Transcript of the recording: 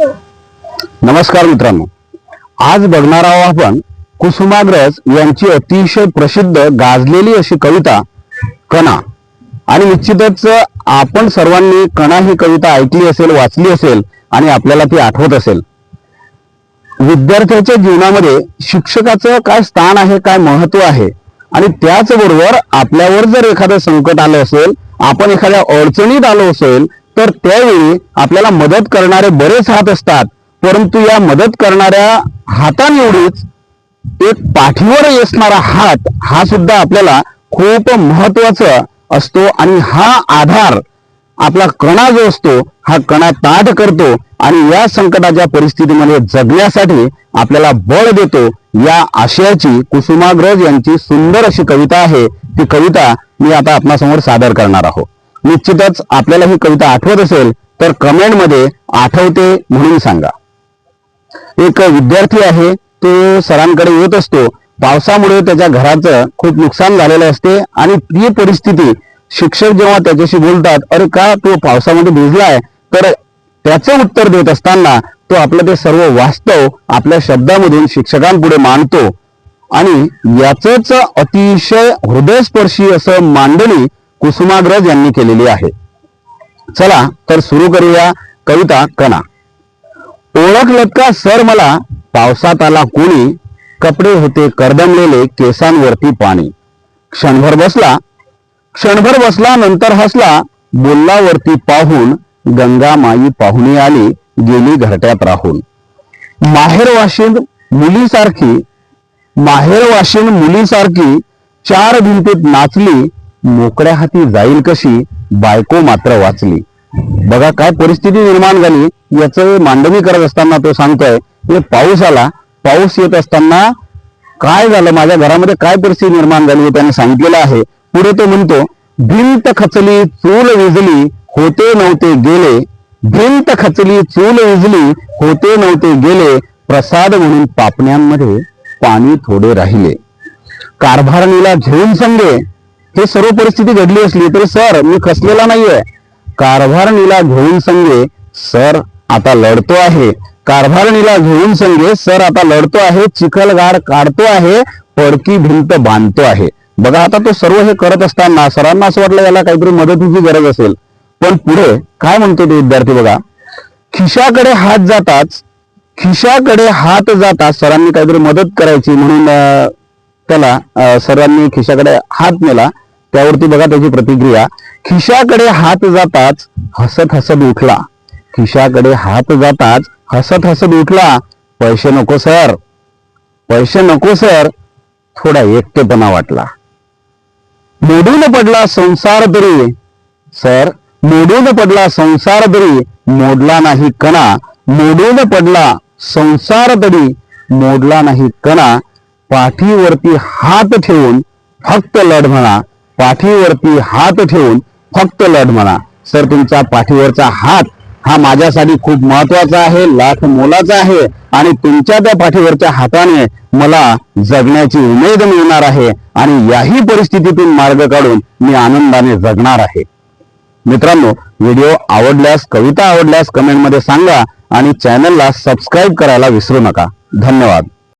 नमस्कार मित्रांनो. आज बघणार आहोत आपण कुसुमाग्रज यांची अतिशय प्रसिद्ध गाजलेली अशी कविता कणा. आणि निश्चितच आपण सर्वांनी कणा ही कविता ऐकली असेल वाचली असेल आणि आपल्याला ती आठवत असेल. विद्यार्थ्याच्या जीवनामध्ये शिक्षकाचं काय स्थान आहे काय महत्त्व आहे? आणि त्याचबरोबर आपल्यावर जर एखादं संकट आलं असेल आपण एखाद्या अडचणीत आलो असेल तर त्यावेळी आपल्याला मदत करणारे बरेच हात असतात. परंतु या मदत करणाऱ्या हातांएवढीच एक पाठीवर असणारा हात हा सुद्धा आपल्याला खूप महत्त्वाचा असतो आणि हा आधार आपला कणा जो असतो हा कणा ताठ करतो आणि या संकटाच्या परिस्थितीमध्ये जगण्यासाठी आपल्याला बळ देतो. या आशयाची कुसुमाग्रज यांची सुंदर अशी कविता आहे. ती कविता मी आता आपणासमोर सादर करणार आहोत. निश्चितच आपल्याला ही कविता आठवत असेल तर कमेंटमध्ये आठवते म्हणून सांगा. एक विद्यार्थी आहे तो सरांकडे येत असतो. पावसामुळे त्याच्या घराचं खूप नुकसान झालेलं असते आणि ती परिस्थिती शिक्षक जेव्हा त्याच्याशी बोलतात अरे का तो पावसामध्ये भिजलाय तर त्याचं उत्तर देत असताना तो आपलं ते सर्व वास्तव आपल्या शब्दामधून शिक्षकांपुढे मांडतो. आणि याच अतिशय हृदयस्पर्शी असं मांडणी कुसुमाग्रज यांनी केलेली आहे. चला तर सुरू करूया कविता कणा. ओळखलत का सर मला पावसात आला कोणी. कपडे होते करदमलेले केसांवरती पाणी. क्षणभर बसला. क्षणभर बसला नंतर हसला. बोललावरती पाहून गंगा माई पाहुणी आली गेली घरट्यात राहून. माहेर वाशिंद मुलीसारखी माहेर मुलीसारखी चार भिंतीत नाचली मोकळ्या हाती जाईल कशी बायको मात्र वाचली. बघा काय परिस्थिती निर्माण झाली. याचं मांडणी करत असताना तो सांगतोय पाऊस आला. पाऊस येत असताना काय झालं? माझ्या घरामध्ये काय परिस्थिती निर्माण झाली? हे त्याने सांगितलेलं आहे. पुढे तो म्हणतो भिंत खचली चूल विजली होते नव्हते गेले. भिंत खचली चूल विजली होते नव्हते गेले. प्रसाद म्हणून पापण्यांमध्ये पाणी थोडे राहिले. कारभारणीला घेऊन संगे हे सर्व परिस्थिती घडली असली तरी सर मी खसलेला नाहीये. कारभारणीला घेऊन संगे सर आता लढतो आहे. कारभारणीला घेऊन संगे सर आता लढतो आहे चिखलगार काढतो आहे पडकी भिंत बांधतो आहे. बघा आता तो सर्व हे करत असताना सरांना असं वाटलं याला काहीतरी मदतीची गरज असेल. पण पुढे काय म्हणतो ते विद्यार्थी बघा? खिशाकडे हात जाताच खिशाकडे हात जाताच सरांनी काहीतरी मदत करायची म्हणून त्याला सर्वांनी सरांनी खिशाकडे हात नेला. त्यावरती बघा त्याची प्रतिक्रिया. खिशाकडे हात जाताच हसत हसत उठला. खिशाकडे हात जाताच हसत हसत उठला. पैसे नको सर. पैसे नको सर. थोडा एकटेपणा वाटला. मोडून पडला संसार तरी. सर मोडून पडला संसार तरी. मोडला नाही कणा. मोडून पडला संसार तरी. मोडला नाही कणा. पाठीवरती हात ठेवून फक्त लढ म्हणा. पाठीवरती हात ठेवून फक्त लढ म्हणा. सर तुमचा पाठीवरचा हात हा माझ्यासाठी खूप महत्त्वाचा आहे लाख मोलाचा आहे आणि तुमच्या त्या पाठीवरच्या हाताने मला जगण्याची उमेद मिळणार आहे आणि याही परिस्थितीतून मार्ग काढून मी आनंदाने जगणार आहे. मित्रांनो व्हिडिओ आवडल्यास कविता आवडल्यास कमेंटमध्ये सांगा आणि चॅनलला सबस्क्राईब करायला विसरू नका. धन्यवाद.